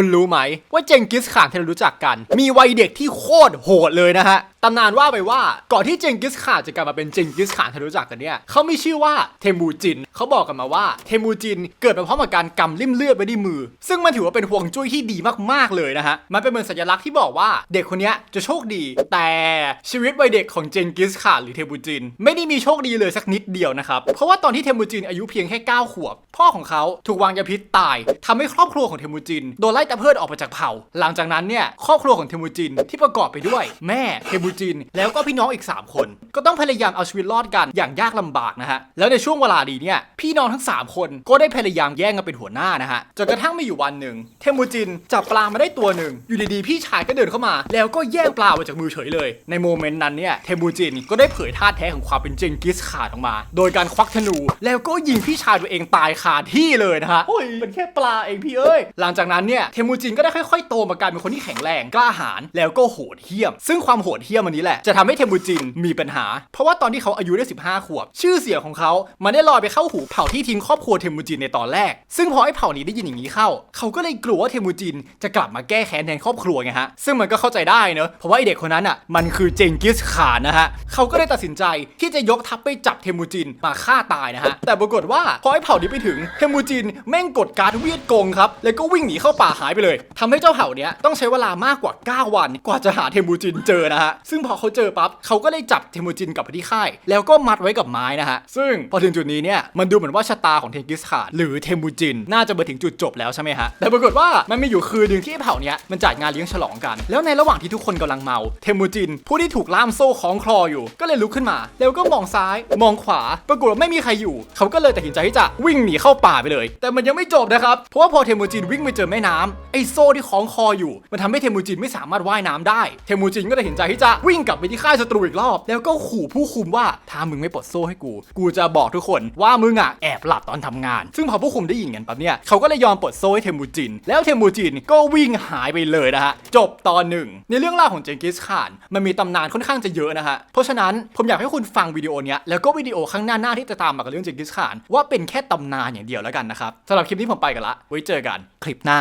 คุณรู้ไหมว่าเจงกิสข่านที่เรารู้จักกัน มีวัยเด็กที่โคตรโหดเลยนะฮะตำนานว่าไปว่าก่อนที่เจงกิสข่านจะกลายมาเป็นเจงกิสข่านที่รารู้จักกันเนี่ยเขามีชื่อว่าเทมูจินเขาบอกกันมาว่าเทมูจินเกิดมาพร้อมกับการกำลิ่มเลือดไว้ที่มือ ซึ่งมันถือว่าเป็นห่วงจุ้ยที่ดีมากๆเลยนะฮะมันเป็นเหมือนสัญลักษณ์ที่บอกว่าเด็กคนนี้จะโชคดี แต่ชีวิตวัยเด็กของเจงกิสข่านหรือเทมูจิน ไม่ได้มีโชคดีเลยสักนิดเดียวนะครับเพราะว่าตอนที่เทมูจินอายุเพียงแค่ 9 ขวบ พ่อของเขาถูกวางยาพิษตายทำให้ครอบครัวของเทมูจินโดนไล่ตะเพิดออกไปจากเผ่า หลังจากนั้นเนี่ยครอบครัวของเทมูจินที่ประกอบไปด้วย แม่เทมูจิน แล้วก็พี่น้องอีก 3 คน ก็ต้องพยายามเอาชีวิตรอดกันอย่างยากลำบากนะฮะ แล้วในช่วงเวลาดีเนี่ยพี่น้องทั้ง 3 คนก็ได้พยายามแย่งกันเป็นหัวหน้านะฮะจนกระทั่งมีอยู่วันหนึ่งเทมูจินจับปลามาได้ตัวหนึ่งอยู่ดีๆพี่ชายก็เดินเข้ามา แล้วก็แย่งปลาออกมาจากมือเฉยเลย ในโมเมนต์นั้นเนี่ยเทมูจินก็ได้เผยท่าแท้ของความเป็นเจงกิสข่านออกมา โดยการควักธนู แล้วก็ยิงพี่ชายตัวเองตายคาที่เลยนะฮะโอ้ยเป็นแค่ปลาเองพี่เอ้ยหลังจากนั้นเนี่ยเทมูจินก็ได้ค่อยๆโตมากลายเป็นคนที่แข็งแรงกล้าหาญแล้วก็โหดเหี้ยม ซึ่งความโหดเหี้ยมอันนี้แหละ จะทำให้เทมูจินมีปัญหา เพราะว่าตอนที่เขาอายุได้ 15 ขวบ ชื่อเสียงของเขา มันได้ลอยไปเข้าหูเผ่าที่ทิ้งครอบครัวเทมูจินในตอนแรก ซึ่งพอไอ้เผ่านี้ได้ยินอย่างนี้เข้า เขาก็เลยกลัวว่าเทมูจินจะกลับมาแก้แค้นแทนครอบครัวไงฮะ ซึ่งมันก็เข้าใจได้เนอะ เพราะว่าไอเด็กคนนั้นอะ มันคือเจงกิสข่านนะฮะ เขาก็เลยตัดสินใจที่จะยกทัพไปจับเทมูจินมาฆ่าตายนะฮะ แต่ปรากฏว่าพอไอ้เผ่านี้ไปถึง เทมูจินแม่งกดการเวียดกงครับ แล้วก็วิ่งหนีเข้าป่าหายไปเลยทำให้เจ้าเผ่าเนี้ยต้องใช้เวลามากกว่า 9 วันกว่าจะหาเทมูจินเจอนะฮะซึ่งพอเขาเจอปั๊บเขาก็เลยจับเทมูจินกลับไปที่ค่าย แล้วก็มัดไว้กับไม้นะฮะ ซึ่งพอถึงจุดนี้เนี่ยมันดูเหมือนว่าชะตาของเทงกิสขานหรือเทมูจิน น่าจะมาถึงจุดจบแล้วใช่ไหมฮะ แต่ปรากฏว่ามันมีอยู่คืนหนึ่งที่เผ่าเนี้ยมันจัดงานเลี้ยงฉลองกัน แล้วในระหว่างที่ทุกคนกำลังเมา เทมูจิน ผู้ที่ถูกล่ามโซ่คล้องคลออยู่ ก็เลยลุกขึ้นมา แล้วก็มองซ้าย มองขวา ปรากฏว่าไม่มีใครอยู่ เขาก็เลยตัดสินใจที่จะวิ่งหนีเข้าป่าไปเลย แต่มันยังไม่จบนะครับ เพราะว่าพอเทมูจินวิ่งไปเจอแม่น้ำไอ้โซ่ที่คล้องคออยู่ มันทำให้เทมูจินไม่สามารถว่ายน้ำได้ เทมูจินก็ตัดสินใจที่จะวิ่งกลับไปที่ค่ายศัตรูอีกรอบ แล้วก็ขู่ผู้คุมว่าถ้ามึงไม่ปลดโซ่ให้กู กูจะบอกทุกคนว่ามึงอะแอบหลับตอนทำงาน ซึ่งพอผู้คุมได้ยินกันปั๊บเนี่ยเขาก็เลยยอมปลดโซ่ให้เทมูจิน แล้วเทมูจินก็วิ่งหายไปเลยนะฮะจบตอนหนึ่งในเรื่องราวของเจงกิสข่านมันมีตำนานค่อนข้างจะเยอะนะฮะเพราะฉะนั้นผมอยากให้คุณฟังวิดีโอเนี้ยแล้วก็วิดีโอข้างหน้าหน้าที่จะตามมากับเรื่องเจงกิสข่านว่าเป็นแค่ตำนานอย่างเดียวแล้วกันนะครับสำหรับคลิปนี้ผมไปกันละไว้เจอกันคลิปหน้า